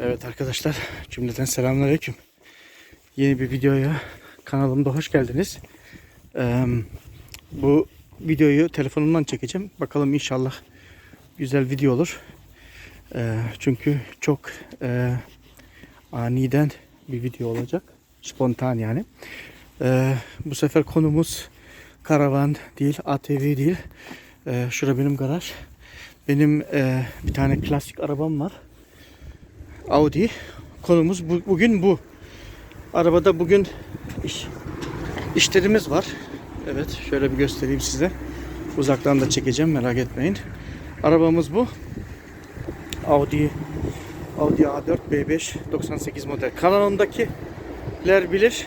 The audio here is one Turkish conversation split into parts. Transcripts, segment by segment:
Evet arkadaşlar cümleten selamünaleyküm. Yeni bir videoya kanalımda hoş geldiniz. Ee, bu videoyu telefonumdan çekeceğim. Bakalım inşallah güzel video olur. Ee, çünkü çok e, aniden bir video olacak. Spontan yani. Ee, bu sefer konumuz karavan değil, ATV değil. Ee, şura benim garaj. Benim e, bir tane klasik arabam var. Audi. Konumuz bu, bugün bu. Arabada bugün iş, işlerimiz var. Evet şöyle bir göstereyim size. Uzaktan da çekeceğim merak etmeyin. Arabamız bu. Audi Audi A4 B5 98 model. Kanalımdakiler bilir.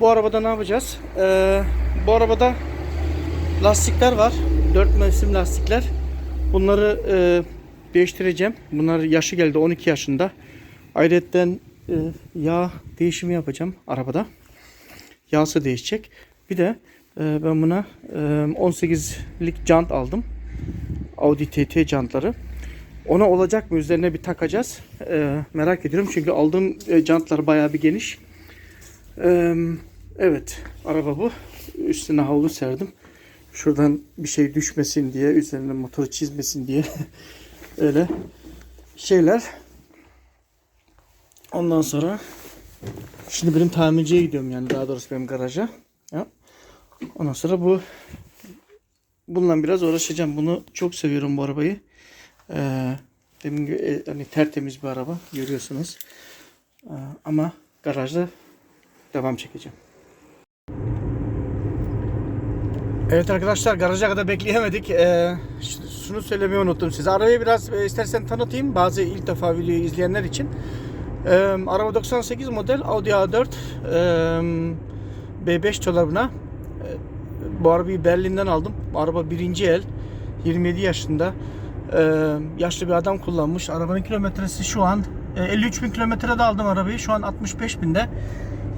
Bu arabada ne yapacağız? Ee, bu arabada lastikler var. 4 mevsim lastikler. Bunları e, değiştireceğim. Bunlar yaşı geldi 12 yaşında. Ayrıca e, yağ değişimi yapacağım arabada. Yağsı değişecek. Bir de e, ben buna e, 18'lik jant aldım. Audi TT jantları. Ona olacak mı? Üzerine bir takacağız. E, merak ediyorum çünkü aldığım jantlar bayağı bir geniş. Evet, araba bu. Üstüne havlu serdim. Şuradan bir şey düşmesin diye, üzerine motoru çizmesin diye öyle şeyler. Ondan sonra şimdi benim tamirciye gidiyorum yani daha doğrusu benim garaja. Ya. Ondan sonra bu bununla biraz uğraşacağım. Bunu çok seviyorum bu arabayı. Ee, demin gibi, e, hani tertemiz bir araba görüyorsunuz. Ee, ama garajda devam çekeceğim. Evet arkadaşlar garaja kadar bekleyemedik. Ee, şunu söylemeyi unuttum size. Arabayı biraz e, istersen tanıtayım. Bazı ilk defa videoyu izleyenler için. Ee, araba 98 model Audi A4 ee, B5 çorabına. Ee, bu arabayı Berlin'den aldım. Araba birinci el. 27 yaşında. Ee, yaşlı bir adam kullanmış. Arabanın kilometresi şu an e, 53 bin kilometrede aldım arabayı. Şu an 65 binde.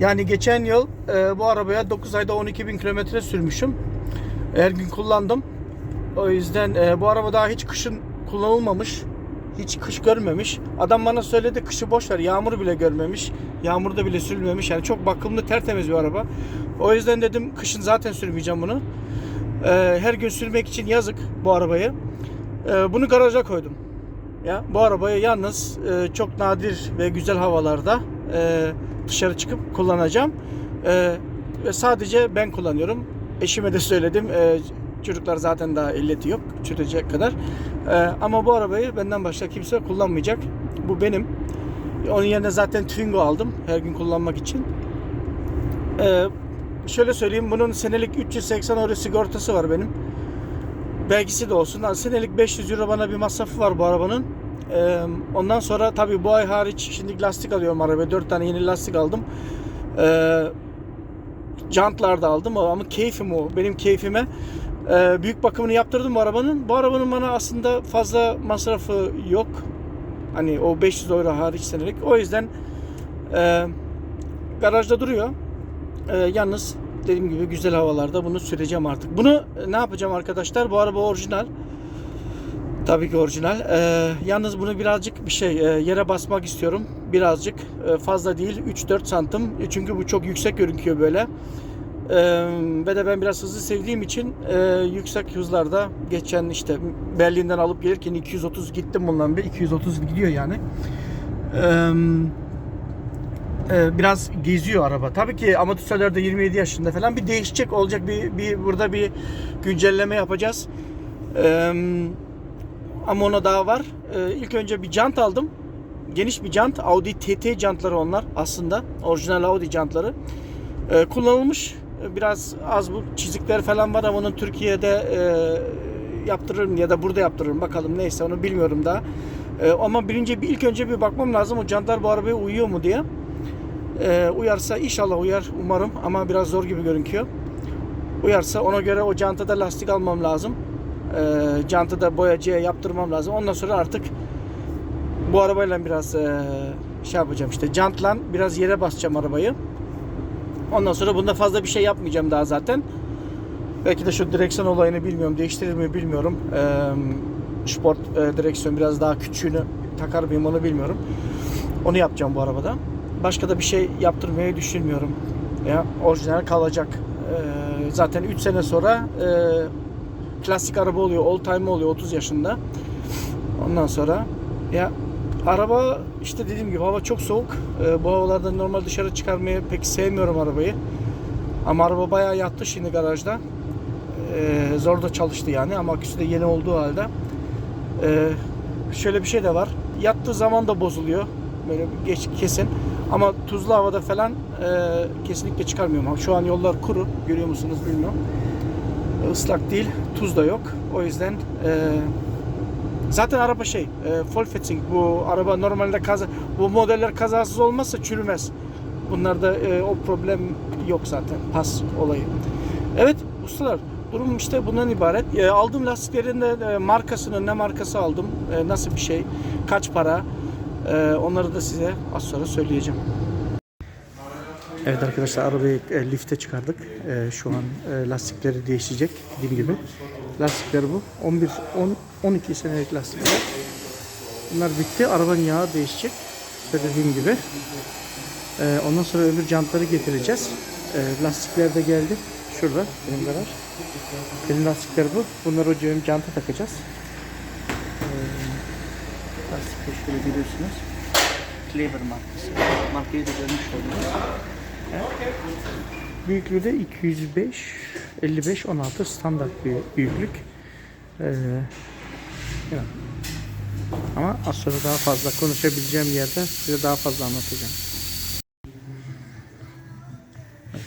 Yani geçen yıl e, bu arabaya 9 ayda 12 bin kilometre sürmüşüm. Her gün kullandım. O yüzden e, bu araba daha hiç kışın kullanılmamış. Hiç kış görmemiş. Adam bana söyledi kışı boş ver. Yağmur bile görmemiş. Yağmurda bile sürülmemiş. Yani çok bakımlı, tertemiz bir araba. O yüzden dedim kışın zaten sürmeyeceğim bunu. E, her gün sürmek için yazık bu arabayı. E, bunu garaja koydum. Ya bu arabayı yalnız e, çok nadir ve güzel havalarda e, dışarı çıkıp kullanacağım. E, ve sadece ben kullanıyorum. Eşime de söyledim. E, çocuklar zaten daha ehliyeti yok. Çürüyecek kadar. E, ama bu arabayı benden başka kimse kullanmayacak. Bu benim. Onun yerine zaten Twingo aldım. Her gün kullanmak için. E, şöyle söyleyeyim. Bunun senelik 380 euro sigortası var benim. Belgisi de olsun. Senelik 500 euro bana bir masrafı var bu arabanın. Ee, ondan sonra tabii bu ay hariç şimdi lastik alıyorum arabaya. 4 tane yeni lastik aldım. Ee, jantlar da aldım ama keyfim o. Benim keyfime Ee, büyük bakımını yaptırdım bu arabanın. Bu arabanın bana aslında fazla masrafı yok. Hani o 500 euro hariç senelik. O yüzden e, garajda duruyor. E, yalnız dediğim gibi güzel havalarda bunu süreceğim artık. Bunu ne yapacağım arkadaşlar? Bu araba orijinal. Tabii ki orijinal. Ee, yalnız bunu birazcık bir şey e, yere basmak istiyorum. Birazcık e, fazla değil 3-4 santim. E, çünkü bu çok yüksek görünüyor böyle. Ee, ve de ben biraz hızlı sevdiğim için e, yüksek hızlarda geçen işte Berlin'den alıp gelirken 230 gittim bundan bir 230 gidiyor yani. Ee, e, biraz geziyor araba. Tabii ki amatörlerde 27 yaşında falan bir değişecek olacak bir, bir burada bir güncelleme yapacağız. Ee, ama ona daha var. Ee, ilk önce bir jant aldım. Geniş bir jant. Audi TT jantları onlar aslında. Orijinal Audi jantları. Ee, kullanılmış. Biraz az bu çizikler falan var ama onu Türkiye'de e, yaptırırım ya da burada yaptırırım. Bakalım neyse onu bilmiyorum daha. Ee, ama birinci bir ilk önce bir bakmam lazım o jantlar bu arabaya uyuyor mu diye. Ee, uyarsa inşallah uyar umarım ama biraz zor gibi görünüyor. Uyarsa ona göre o jantada lastik almam lazım. E, jantı da boyacıya yaptırmam lazım. Ondan sonra artık bu arabayla biraz e, şey yapacağım işte jantla biraz yere basacağım arabayı. Ondan sonra bunda fazla bir şey yapmayacağım daha zaten. Belki de şu direksiyon olayını bilmiyorum. Değiştirir mi bilmiyorum. E, sport e, direksiyon biraz daha küçüğünü takar mıyım onu bilmiyorum. Onu yapacağım bu arabada. Başka da bir şey yaptırmayı düşünmüyorum. Ya orijinal kalacak. Ee, zaten 3 sene sonra e, klasik araba oluyor, old time oluyor 30 yaşında. Ondan sonra ya araba işte dediğim gibi hava çok soğuk. Ee, bu havalarda normal dışarı çıkarmayı pek sevmiyorum arabayı. Ama araba bayağı yattı şimdi garajda. Ee, zor da çalıştı yani ama aküsü de yeni olduğu halde. Ee, şöyle bir şey de var. Yattığı zaman da bozuluyor. Böyle geç kesin. Ama tuzlu havada falan e, kesinlikle çıkarmıyorum. Şu an yollar kuru. Görüyor musunuz bilmiyorum. Islak değil. Tuz da yok. O yüzden e, zaten araba şey e, full fitting. Bu araba normalde kaza bu modeller kazasız olmazsa çürümez. Bunlarda e, o problem yok zaten. Pas olayı. Evet ustalar durum işte bundan ibaret. E, aldığım lastiklerin de e, markasını ne markası aldım, e, nasıl bir şey, kaç para e, onları da size az sonra söyleyeceğim. Evet arkadaşlar arabayı e, lifte çıkardık. E, şu an e, lastikleri değişecek dediğim gibi. Lastikler bu. 11 10 12 senelik lastikler. Bunlar bitti. Arabanın yağı değişecek. Söylediğim gibi. E, ondan sonra öbür jantları getireceğiz. E, lastikler de geldi. Şurada benim garaj. Benim lastikler bu. Bunları o cebim janta takacağız. E, lastikleri şöyle görüyorsunuz. Cleaver markası. Markayı da görmüş oldunuz. Büyüklüğü de 205, 55, 16 standart bir büyüklük. Ee. Ama az sonra daha fazla konuşabileceğim yerde size daha fazla anlatacağım. Evet,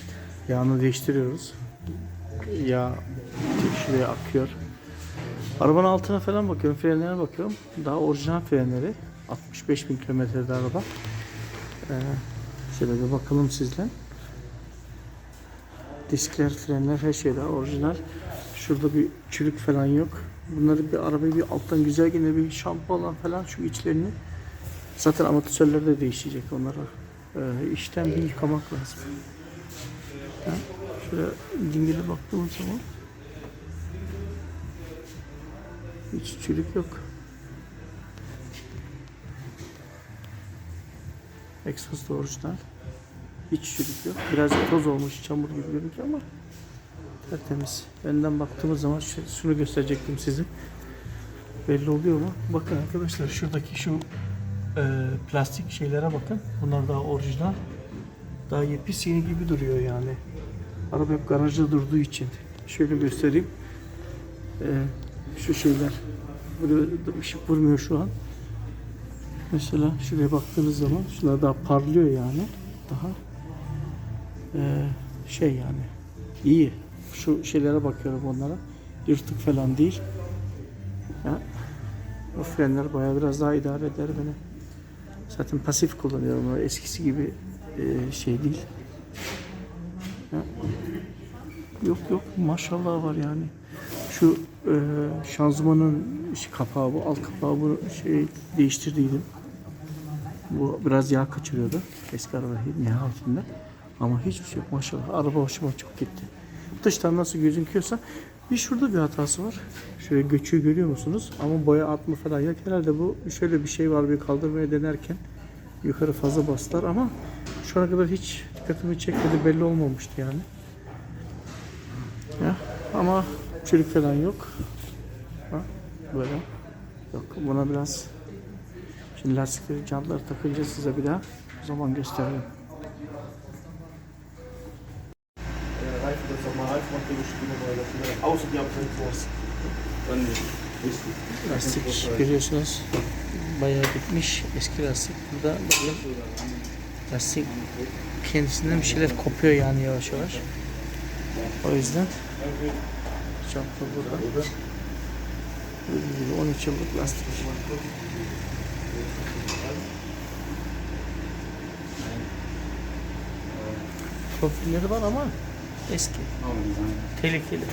yağını değiştiriyoruz. Yağ şuraya akıyor. Arabanın altına falan bakıyorum, frenlere bakıyorum. Daha orijinal frenleri. 65 bin kilometrede araba. Ee, şöyle bir bakalım sizle. Diskler, frenler her şey daha orijinal. Şurada bir çürük falan yok. Bunları bir arabayı bir alttan güzel yine bir şampuanla falan şu içlerini. Zaten amortisörler de değişecek onlara. Ee, işten bir yıkamak lazım. Ha, şöyle dingile baktığımız zaman hiç çürük yok. Da orijinal. Hiç çürük yok. Biraz toz olmuş, çamur gibi görünüyor ama tertemiz. Önden baktığımız zaman şu- şunu gösterecektim size. Belli oluyor mu? Bakın arkadaşlar şuradaki şu e, plastik şeylere bakın. Bunlar daha orijinal. Daha yepis yeni gibi duruyor yani. Araba hep garajda durduğu için. Şöyle göstereyim. E, şu şeyler. Böyle ışık vurmuyor şu an. Mesela şuraya baktığınız zaman şunlar daha parlıyor yani. Daha eee, şey yani iyi. Şu şeylere bakıyorum onlara. Yırtık falan değil. Ya, o frenler bayağı biraz daha idare eder beni. Zaten pasif kullanıyorum. Eskisi gibi eee, şey değil. Ya, yok yok maşallah var yani. Şu eee, şanzımanın şey, kapağı bu alt kapağı bu şey değiştirdiydim. Bu biraz yağ kaçırıyordu eski araba nihayetinde. Ama hiçbir şey yok maşallah. Araba hoşuma çok gitti. Dıştan nasıl gözüküyorsa bir şurada bir hatası var. Şöyle göçüğü görüyor musunuz? Ama boya atma falan yok. Herhalde bu şöyle bir şey var bir kaldırmaya denerken yukarı fazla bastılar ama şu ana kadar hiç dikkatimi çekmedi belli olmamıştı yani. Ya, ama çürük falan yok. Ha, böyle. Yok buna biraz Şimdi lastikleri jantları takınca size bir daha o zaman. Richtig. Lastik görüyorsunuz bayağı bitmiş eski lastik. Burada bakın lastik kendisinden bir şeyler kopuyor yani yavaş yavaş. O yüzden jantlar burada. Dediğim gibi 13 yıllık lastik. Profilleri var ama eski. Tehlikeli.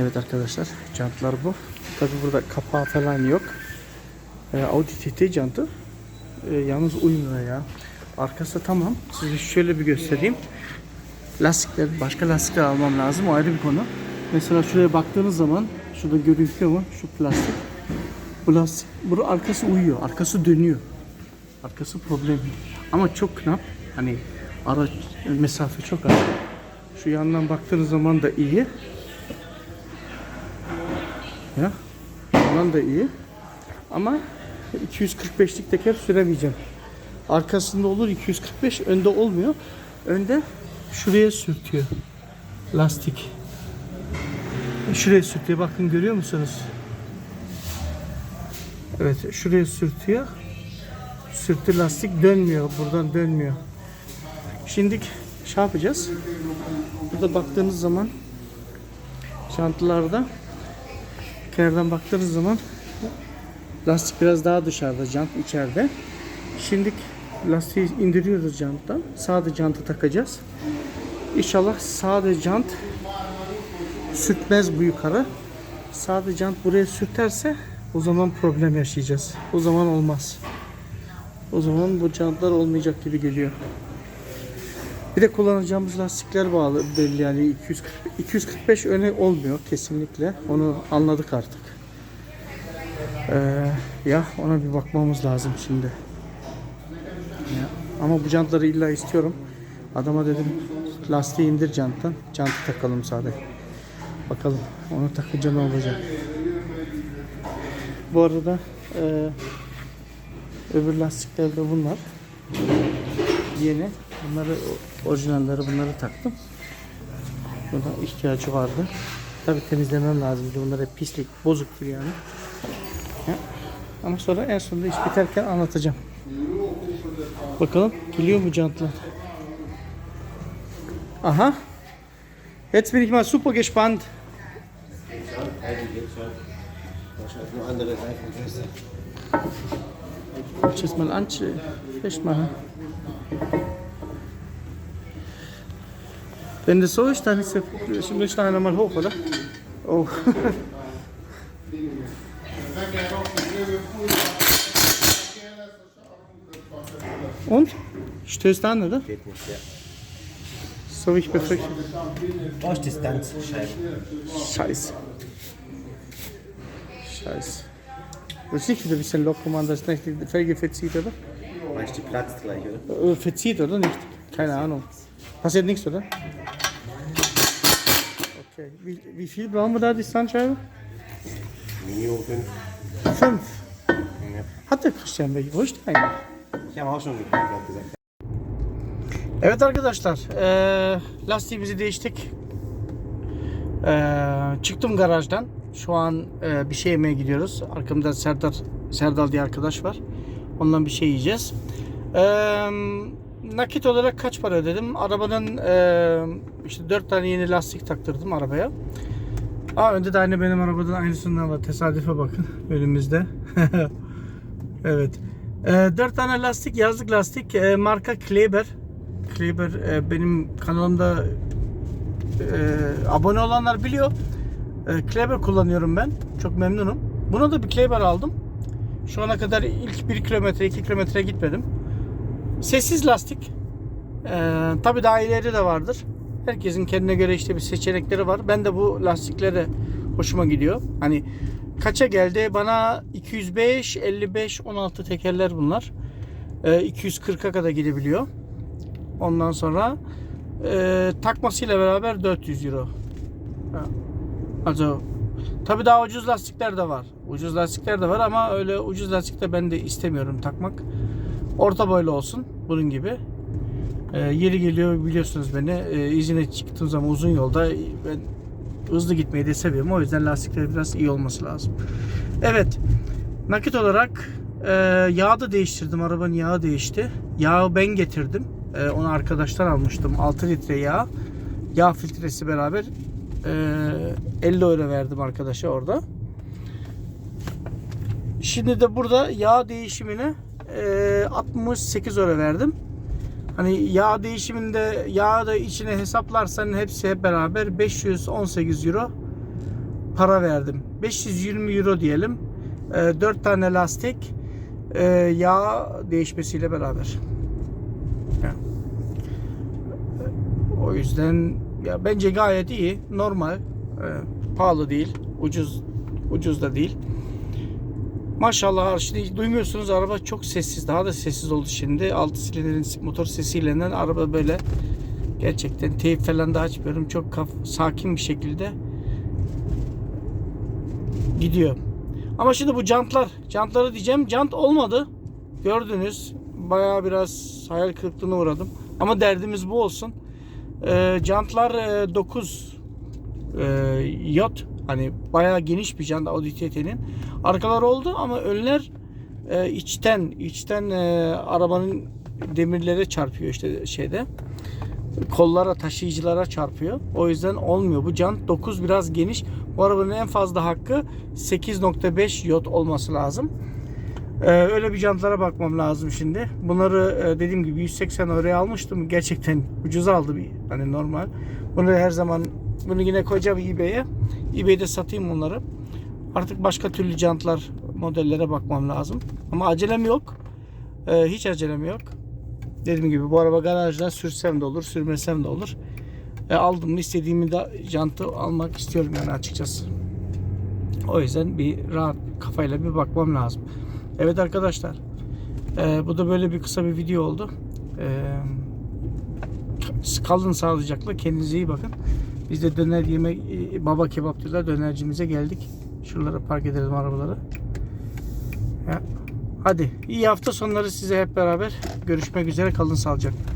Evet arkadaşlar jantlar bu. Tabi burada kapağı falan yok. Ee, Audi TT jantı. Ee, yalnız uymuyor ya. Arkası tamam. Size şöyle bir göstereyim. Lastikler, başka lastikler almam lazım. O ayrı bir konu. Mesela şuraya baktığınız zaman Şurada görünüyor mu? Şu plastik. Bu lastik, bu arkası uyuyor. Arkası dönüyor. Arkası problem. Ama çok knap. Hani araç mesafe çok az. Şu yandan baktığınız zaman da iyi. Ya. Yandan da iyi. Ama 245'lik teker süremeyeceğim. Arkasında olur 245, önde olmuyor. Önde şuraya sürtüyor. Lastik. Şuraya sürtüyor. Bakın görüyor musunuz? Evet, şuraya sürtüyor. Sürtü lastik dönmüyor. Buradan dönmüyor. Şimdi şey yapacağız. Burada baktığınız zaman çantalarda kenardan baktığınız zaman lastik biraz daha dışarıda, jant içeride. Şimdi lastiği indiriyoruz janttan. Sağda jantı takacağız. İnşallah sağda jant sürtmez bu yukarı. Sağda jant buraya sürterse o zaman problem yaşayacağız. O zaman olmaz. O zaman bu jantlar olmayacak gibi geliyor. Bir de kullanacağımız lastikler bağlı belli yani 240, 245 öne olmuyor kesinlikle. Onu anladık artık. Ee, ya ona bir bakmamız lazım şimdi. Ya, ama bu jantları illa istiyorum. Adama dedim lastiği indir janttan. Jantı takalım sadece. Bakalım onu takınca ne olacak. Bu arada e, öbür lastikler de bunlar. Yeni. Bunları orijinalleri bunları taktım. Buna ihtiyacı vardı. Tabi temizlemem lazım. Bunlar hep pislik, bozuktur yani. Ya. Ama sonra en sonunda iş biterken anlatacağım. Bakalım geliyor mu jantlar? Aha. Jetzt bin ich mal super gespannt. Wahrscheinlich nur andere Reifengröße. Ich jetzt mal an festmachen. Wenn das so ist, dann ist der müssen wir nochmal hoch, oder? Oh. Und? Stößt an, oder? Geht nicht, ja. So wie ich befürchtet. Aus Distanz, Scheibe. Scheiße. Scheiße. Das ist nicht wieder ein bisschen locker, man, das nicht die Felge verzieht, oder? Meinst du, die platzt gleich, oder? Äh, Verzieht, oder nicht? Keine Ahnung. Passiert nichts, oder? Okay. Wie, wie viel brauchen wir da, Distanzscheibe? Minimum 5. Fünf. Ja. Hat der Christian welche? Wo ist der eigentlich? Ich habe auch schon geguckt, gesagt. Evet arkadaşlar, eee, lastiğimizi değiştik. Eee, çıktım garajdan. Şu an eee, bir şey yemeye gidiyoruz. Arkamda Serdar Serdal diye arkadaş var. Ondan bir şey yiyeceğiz. Eee, nakit olarak kaç para ödedim? Arabanın eee, işte 4 tane yeni lastik taktırdım arabaya. Aa önde de aynı benim arabadan aynısından var. Tesadüfe bakın önümüzde. evet. Eee 4 tane lastik, yazlık lastik. Eee, marka Kleber. Kleber e, benim kanalımda e, abone olanlar biliyor. E, Kleber kullanıyorum ben. Çok memnunum. Buna da bir Kleber aldım. Şu ana kadar ilk 1 kilometre 2 kilometre gitmedim. Sessiz lastik. E, Tabi daha ileri de vardır. Herkesin kendine göre işte bir seçenekleri var. Ben de bu lastiklere hoşuma gidiyor. Hani kaça geldi? Bana 205, 55, 16 tekerler bunlar. E, 240'a kadar gidebiliyor. Ondan sonra e, takmasıyla beraber 400 euro. Ha. Also tabi daha ucuz lastikler de var. Ucuz lastikler de var ama öyle ucuz lastik de ben de istemiyorum takmak. Orta boylu olsun bunun gibi. E, yeri geliyor biliyorsunuz beni. E, izine çıktığım zaman uzun yolda ben hızlı gitmeyi de seviyorum. O yüzden lastikler biraz iyi olması lazım. Evet. Nakit olarak e, yağı da değiştirdim. Arabanın yağı değişti. Yağı ben getirdim. E, onu arkadaştan almıştım. 6 litre yağ. Yağ filtresi beraber e, 50 euro verdim arkadaşa orada. Şimdi de burada yağ değişimine e, 68 euro verdim. Hani yağ değişiminde yağı da içine hesaplarsan hepsi hep beraber 518 euro para verdim. 520 euro diyelim. E, 4 tane lastik e, yağ değişmesiyle beraber. O yüzden ya bence gayet iyi. Normal. e, pahalı değil. Ucuz ucuz da değil. Maşallah şimdi duymuyorsunuz araba çok sessiz. Daha da sessiz oldu şimdi. 6 silindirin motor sesiyle araba böyle gerçekten teyip falan da açmıyorum. Çok kaf- sakin bir şekilde gidiyor. Ama şimdi bu jantlar, jantları diyeceğim. Jant olmadı. Gördünüz. Bayağı biraz hayal kırıklığına uğradım. Ama derdimiz bu olsun. Ee, jantlar e, 9 e, yot. Hani bayağı geniş bir jant Audi TT'nin. Arkalar oldu ama önler e, içten içten e, arabanın demirlere çarpıyor işte şeyde. Kollara, taşıyıcılara çarpıyor. O yüzden olmuyor. Bu jant 9 biraz geniş. Bu arabanın en fazla hakkı 8.5 yot olması lazım. Ee, öyle bir jantlara bakmam lazım şimdi. Bunları e, dediğim gibi 180 euroya almıştım. Gerçekten ucuz aldı bir hani normal. Bunu her zaman bunu yine koyacağım eBay'e. eBay'de satayım onları. Artık başka türlü jantlar modellere bakmam lazım. Ama acelem yok. Ee, hiç acelem yok. Dediğim gibi bu araba garajda sürsem de olur, sürmesem de olur. E, aldım mı istediğimi de jantı almak istiyorum yani açıkçası. O yüzden bir rahat kafayla bir bakmam lazım. Evet arkadaşlar. e, bu da böyle bir kısa bir video oldu. E, kalın sağlıcakla. Kendinize iyi bakın. Biz de döner yemek e, baba kebap diyorlar. Dönercimize geldik. Şuralara park edelim arabaları. Ya. Hadi iyi hafta sonları size hep beraber görüşmek üzere kalın sağlıcakla.